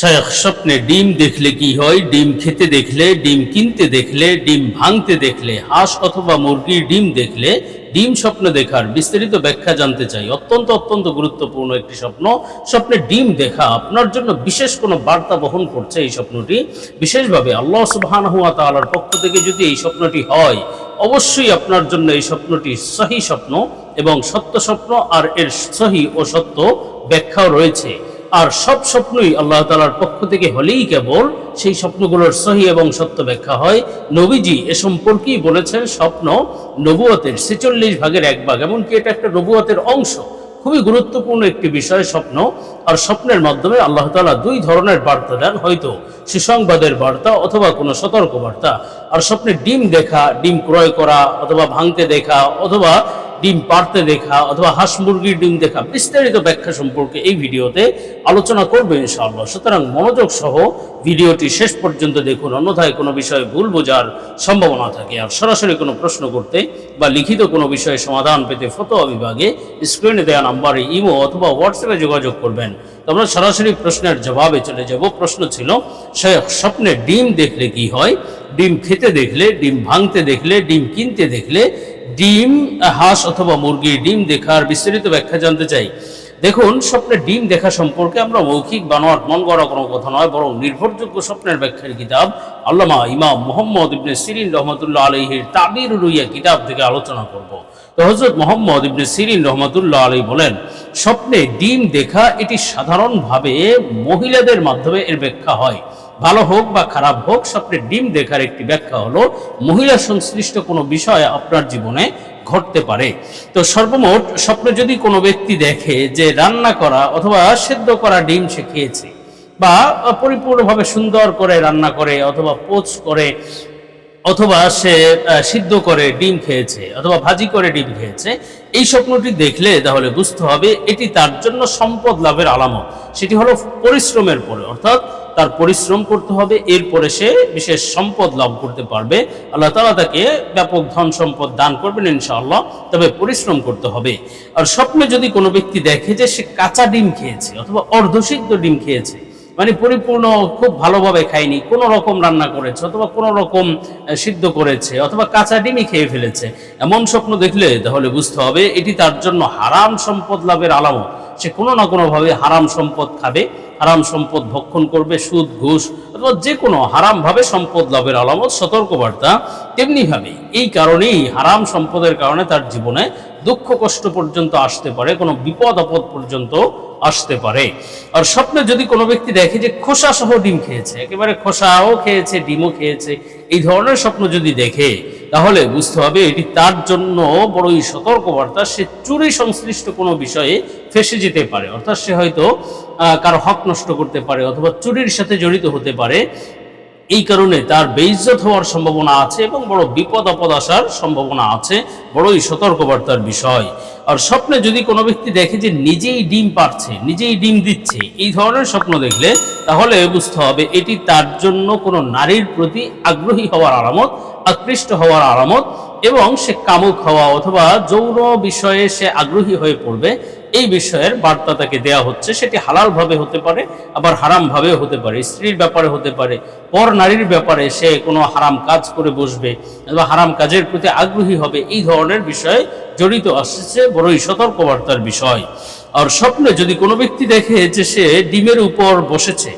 শেখ স্বপ্নে ডিম দেখলে কি হয়? ডিম খেতে দেখলে, ডিম কিনতে দেখলে, ডিম ভাঙতে দেখলে, হাঁস অথবা মুরগির ডিম দেখলে, ডিম স্বপ্ন দেখার বিস্তারিত ব্যাখ্যা জানতে চাই। অত্যন্ত অত্যন্ত গুরুত্বপূর্ণ একটি স্বপ্ন। স্বপ্নে ডিম দেখা আপনার জন্য বিশেষ কোনো বার্তা বহন করছে এই স্বপ্নটি। বিশেষভাবে আল্লাহ সুবহান হুয়া তাআলার পক্ষ থেকে যদি এই স্বপ্নটি হয়, অবশ্যই আপনার জন্য এই স্বপ্নটি সহি স্বপ্ন এবং সত্য স্বপ্ন, আর এর সহি ও সত্য ব্যাখ্যাও রয়েছে। আর সব স্বপ্নই আল্লাহ তালার পক্ষ থেকে হলেই কেবল সেই স্বপ্নগুলোর সহি এবং সত্য ব্যাখ্যা হয়। নবীজি এ সম্পর্কেই বলেছেন, স্বপ্ন নবুয়তের ছেচল্লিশ ভাগের এক ভাগ, এমনকি এটা একটা নবুয়তের অংশ। খুবই গুরুত্বপূর্ণ একটি বিষয়, স্বপ্ন। আর স্বপ্নের মাধ্যমে আল্লাহ তালা দুই ধরনের বার্তা দেন, হয়তো সুসংবাদের বার্তা অথবা কোনো সতর্ক বার্তা আর স্বপ্নে ডিম দেখা, ডিম ক্রয় করা, অথবা ভাঙতে দেখা, অথবা ডিম পারতে দেখা অথবা হাঁস মুরগির ডিম দেখা বিস্তারিত ব্যাখ্যা সম্পর্কে এই ভিডিওতে আলোচনা করবে ইনশাআল্লাহ। সুতরাং মনোযোগ সহ ভিডিওটি শেষ পর্যন্ত দেখুন, অন্যথায় কোনো বিষয়ে ভুল বোঝার সম্ভাবনা থাকে। আর সরাসরি কোনো প্রশ্ন করতে বা লিখিত কোনো বিষয়ে সমাধান পেতে ফতোয়া বিভাগে স্ক্রিনে দেওয়া নাম্বারে ইমো অথবা হোয়াটসঅ্যাপে যোগাযোগ করবেন। তো আমরা সরাসরি প্রশ্নের জবাবে চলে যাব। প্রশ্ন ছিল সে স্বপ্নে ডিম দেখলে কি হয়? ডিম খেতে দেখলে, ডিম ভাঙতে দেখলে, ডিম কিনতে দেখলে ডিম, হাঁস অথবা মুরগির ডিম দেখার বিস্তারিত ব্যাখ্যা জানতে চাই। দেখুন, স্বপ্নের ডিম দেখা সম্পর্কে আমরা মৌখিক বানোয়ার মন গড়া কোনো কথা নয়, বরং নির্ভরযোগ্য স্বপ্নের ব্যাখ্যার কিতাব আল্লামা ইমাম মোহাম্মদ ইবনে সিরিন রহমতুল্লাহ আলহির তাবির রুইয়া কিতাব থেকে আলোচনা করব। তো হজরত মোহাম্মদ ইবনে সিরিন রহমতুল্লাহ আলী বলেন, স্বপ্নে ডিম দেখা এটি সাধারণভাবে মহিলাদের মাধ্যমে এর ব্যাখ্যা হয়। ভালো হোক বা খারাপ হোক, স্বপ্নের ডিম দেখার একটি ব্যাখ্যা হলো, মহিলা সংশ্লিষ্ট কোনো বিষয় আপনার জীবনে ঘটতে পারে। তো সর্বমোট স্বপ্ন যদি কোনো ব্যক্তি দেখে যে রান্না করা অথবা সেদ্ধ করা ডিম সে খেয়েছে বা পরিপূর্ণভাবে সুন্দর করে রান্না করে অথবা পোচ করে অথবা সে সিদ্ধ করে ডিম খেয়েছে অথবা ভাজি করে ডিম খেয়েছে, এই স্বপ্নটি দেখলে তাহলে বুঝতে হবে এটি তার জন্য সম্পদ লাভের আলামত। সেটি হলো পরিশ্রমের পরে, অর্থাৎ তার পরিশ্রম করতে হবে, এরপরে সে বিশেষ সম্পদ লাভ করতে পারবে। আল্লাহ তালা তাকে ব্যাপক ধন সম্পদ দান করবেন ইনশাআল্লাহ, তবে পরিশ্রম করতে হবে। আর স্বপ্নে যদি কোনো ব্যক্তি দেখে যে সে কাঁচা ডিম খেয়েছে অথবা অর্ধসিদ্ধ ডিম খেয়েছে মানে পরিপূর্ণ খুব ভালোভাবে খায়নি, কোনো রকম রান্না করেছে অথবা কোনো রকম সিদ্ধ করেছে অথবা কাঁচা ডিমই খেয়ে ফেলেছে, এমন স্বপ্ন দেখলে তাহলে বুঝতে হবে এটি তার জন্য হারাম সম্পদ লাভের আলামত। সে কোনো না কোনোভাবে হারাম সম্পদ খাবে। হারাম সম্পদ ভক্ষণ করবে, সুদ, ঘুষ, অথবা যে কোনো হারামভাবে সম্পদ লাভের আলামত, সতর্কবার্তা তেমনিভাবে এই কারণেই হারাম সম্পদের কারণে তার জীবনে দুঃখ, কষ্ট পর্যন্ত আসতে পারে, কোনো বিপদ, আপদ পর্যন্ত আসতে পারে। আর স্বপ্নে যদি কোনো ব্যক্তি দেখে যে খোসা সহ ডিম খেয়েছে, একেবারে খোসাও খেয়েছে, ডিমও খেয়েছে, এই ধরনের স্বপ্ন যদি দেখে, তাহলে বুঝতে হবে এটি তার জন্য বড়ই সতর্কবার্তা। সে চুরি সংশ্লিষ্ট কোনো বিষয়ে ফেসে যেতে পারে। অর্থাৎ সে হয়তো কারও হক নষ্ট করতে পারে অথবা চুরির সাথে জড়িত হতে পারে। এই কারণে তার বেইজ্জত হওয়ার সম্ভাবনা আছে এবং বড় বিপদ আপদ আসার সম্ভাবনা আছে। বড়ই সতর্কবার্তার বিষয়। আর স্বপ্নে যদি কোনো ব্যক্তি দেখে যে নিজেই ডিম পারছে নিজেই ডিম দিচ্ছে, এই ধরনের স্বপ্ন দেখলে তাহলে বুঝতে হবে এটি তার জন্য কোনো নারীর প্রতি আগ্রহী হওয়ার আলামত, আকৃষ্ট হওয়ার আলামত এবং সে কামুক হওয়া অথবা যৌন বিষয়ে সে আগ্রহী হয়ে পড়বে এই বিষয়ের বার্তা তাকে দেয়া হচ্ছে। সেটি হালালভাবে হতে পারে, আবার হারামভাবেও হতে পারে। স্ত্রীর ব্যাপারে হতে পারে, পর নারীর ব্যাপারে সে কোনো হারাম কাজ করে বসবে বা হারাম কাজের প্রতি আগ্রহী হবে, এই ধরনের বিষয়ে জড়িত আসছে, বড়ই সতর্কবার্তার বিষয়। আর স্বপ্নে যদি কোনো ব্যক্তি দেখে যে সে ডিমের উপর বসেছে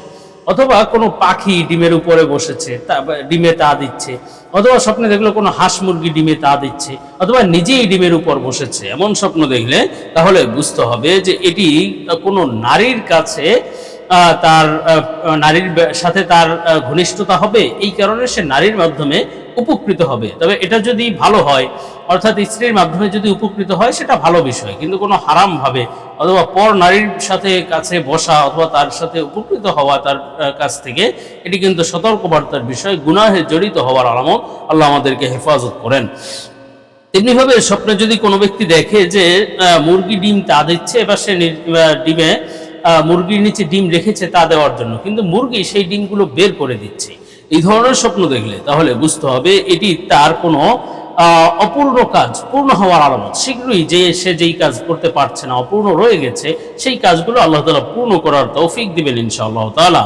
অথবা কোনো পাখি ডিমের উপরে বসেছে, তা ডিমে তা দিচ্ছে, অথবা স্বপ্নে দেখল কোনো হাঁস মুরগি ডিমে তা দিচ্ছে, অথবা নিজেই ডিমের উপর বসেছে, এমন স্বপ্ন দেখলে তাহলে বুঝতে হবে যে এটি কোনো নারীর কাছে তার নারীর সাথে তার ঘনিষ্ঠতা হবে। এই কারণে সে নারীর মাধ্যমে উপকৃত হবে। তবে এটা যদি ভালো হয়, অর্থাৎ স্ত্রীর মাধ্যমে যদি উপকৃত হয়, সেটা ভালো বিষয়। কিন্তু কোনো হারাম ভাবে অথবা পর নারীর সাথে কাছে বসা অথবা তার সাথে উপকৃত হওয়া তার কাছ থেকে, এটি কিন্তু সতর্কবার্তার বিষয়, গুনাহে জড়িত হওয়ার আলামত আল্লাহ আমাদেরকে হেফাজত করেন। তেমনিভাবে স্বপ্নে যদি কোনো ব্যক্তি দেখে যে মুরগি ডিম তা দিচ্ছে, এবার সে ডিমে মুরগির নিচে ডিম রেখেছে তা দেওয়ার জন্য, কিন্তু মুরগি সেই ডিমগুলো বের করে দিচ্ছে। এই ধরনের স্বপ্ন দেখলে তাহলে বুঝতে হবে এটি তার কোনো অপূর্ণ কাজ, পূর্ণ হওয়ার আলামত। শীঘ্রই যে সে যেই কাজ করতে পারছে না, অপূর্ণ রয়ে গেছে, সেই কাজগুলো আল্লাহ তালা পূর্ণ করার তৌফিক দিবেন ইনশাআল্লাহ তাআলা।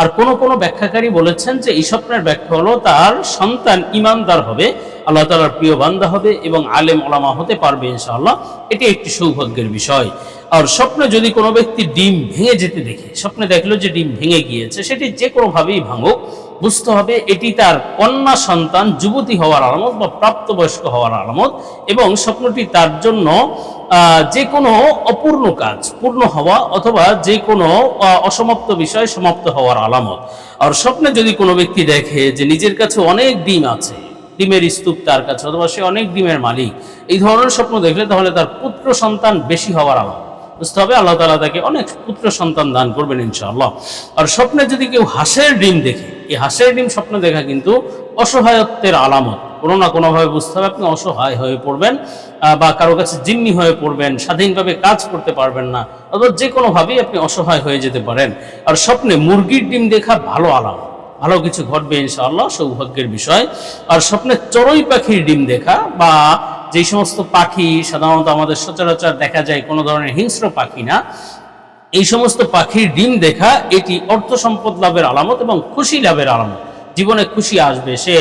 আর কোন কোনো ব্যাখ্যাকারী বলেছেন যে এই স্বপ্নের ব্যাখ্যা হলো তার সন্তান ইমানদার হবে, আল্লাহ তালার প্রিয় বান্দা হবে এবং আলেম ওলামা হতে পারবে ইনশাআল্লাহ। এটি একটি সৌভাগ্যের বিষয়। আর স্বপ্নে যদি কোনো ব্যক্তি ডিম ভেঙে যেতে দেখে, স্বপ্নে দেখল যে ডিম ভেঙে গিয়েছে, সেটি যে কোনোভাবেই ভাঙুক বুঝতে হবে, এটি তার কন্যা সন্তান, যুবতী হওয়ার আলামত বা প্রাপ্তবয়স্ক হওয়ার আলামত এবং স্বপ্নটি তার জন্য যে কোনো অপূর্ণ কাজ, পূর্ণ হওয়া অথবা যে কোনো অসমাপ্ত বিষয় সমাপ্ত হওয়ার আলামত। আর স্বপ্নে যদি কোনো ব্যক্তি দেখে যে নিজের কাছে অনেক ডিম আছে, ডিমের স্তূপ তার কাছে অথবা সে অনেক ডিমের মালিক, এই ধরনের স্বপ্ন দেখলে তাহলে তার পুত্র সন্তান বেশি হওয়ার আলামত। বুঝতে হবে, আল্লাহ তালা তাকে অনেক পুত্র সন্তান দান করবেন ইনশাআল্লাহ। আর স্বপ্নে যদি কেউ হাঁসের ডিম দেখে, এই হাঁসের ডিম স্বপ্ন দেখা কিন্তু অসহায়ত্বের আলামত। কোনো না কোনোভাবে বুঝতে হবে, আপনি অসহায় হয়ে পড়বেন বা কারও কাছে জিম্মি হয়ে পড়বেন, স্বাধীনভাবে কাজ করতে পারবেন না, অথবা যে কোনোভাবেই আপনি অসহায় হয়ে যেতে পারেন। আর স্বপ্নে মুরগির ডিম দেখা ভালো আলামত। ভালো কিছু ঘটবে ইনশাআল্লাহ, সৌভাগ্যের বিষয়। আর স্বপ্নে চড়ুই পাখির ডিম দেখা বা যেই সমস্ত পাখি সাধারণত আমাদের সচরাচর দেখা যায় কোনো ধরনের হিংস্র পাখি না, এই সমস্ত পাখির ডিম দেখা এটি অর্থ সম্পদ লাভের আলামত এবং খুশি লাভের আলামত। জীবনে খুশি আসবে, সে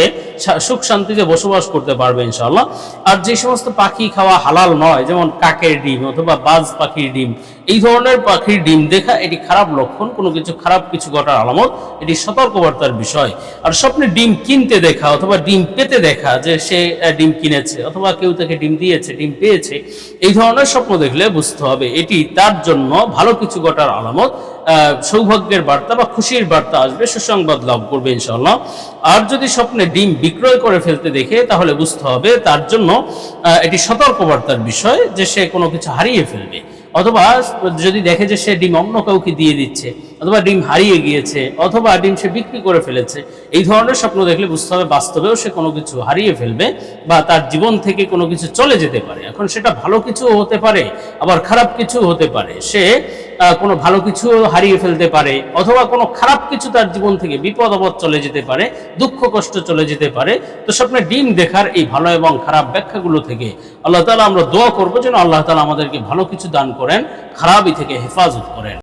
সুখ শান্তিতে বসবাস করতে পারবে ইনশাল্লাহ আর যে সমস্ত পাখি খাওয়া হালাল নয়, যেমন কাকের ডিম অথবা বাজ পাখির ডিম, এই ধরনের পাখির ডিম দেখা এটি খারাপ লক্ষণ, কোনো কিছু খারাপ কিছু ঘটার আলামত, এটি সতর্কবার্তার বিষয়। আর স্বপ্নে ডিম কিনতে দেখা অথবা ডিম পেতে দেখা যে সে ডিম কিনেছে অথবা কেউ তাকে ডিম দিয়েছে, ডিম পেয়েছে, এই ধরনের স্বপ্ন দেখলে বুঝতে হবে এটি তার জন্য ভালো কিছু ঘটার আলামত। সৌভাগ্যের বার্তা বা খুশির বার্তা আসবে, সুসংবাদ লাভ করবে ইনশাল্লাহ আর যদি স্বপ্নে ডিম বিক্রয় করে ফেলতে দেখে, তাহলে বুঝতে হবে তার জন্য এটি সতর্কবার্তার বিষয় যে সে কোনো কিছু হারিয়ে ফেলবে। অথবা যদি দেখে যে সে ডিম অন্য কাউকে দিয়ে দিচ্ছে অথবা ডিম হারিয়ে গিয়েছে, অথবা ডিম সে বিক্রি করে ফেলেছে, এই ধরনের স্বপ্ন দেখলে বুঝতে হবে বাস্তবেও সে কোনো কিছু হারিয়ে ফেলবে বা তার জীবন থেকে কোনো কিছু চলে যেতে পারে। এখন সেটা ভালো কিছু হতে পারে, আবার খারাপ কিছু হতে পারে। সে কোনো ভালো কিছু হারিয়ে ফেলতে পারে, অথবা কোনো খারাপ কিছু তার জীবন থেকে বিপদ, আপদ চলে যেতে পারে, দুঃখ, কষ্ট চলে যেতে পারে। তো স্বপ্নে ডিম দেখার এই ভালো এবং খারাপ ব্যাখ্যাগুলো থেকে আল্লাহ তালা আমরা দোয়া করব যেন আল্লাহ তালা আমাদেরকে ভালো কিছু দান করেন, খারাপই থেকে হেফাজত করেন।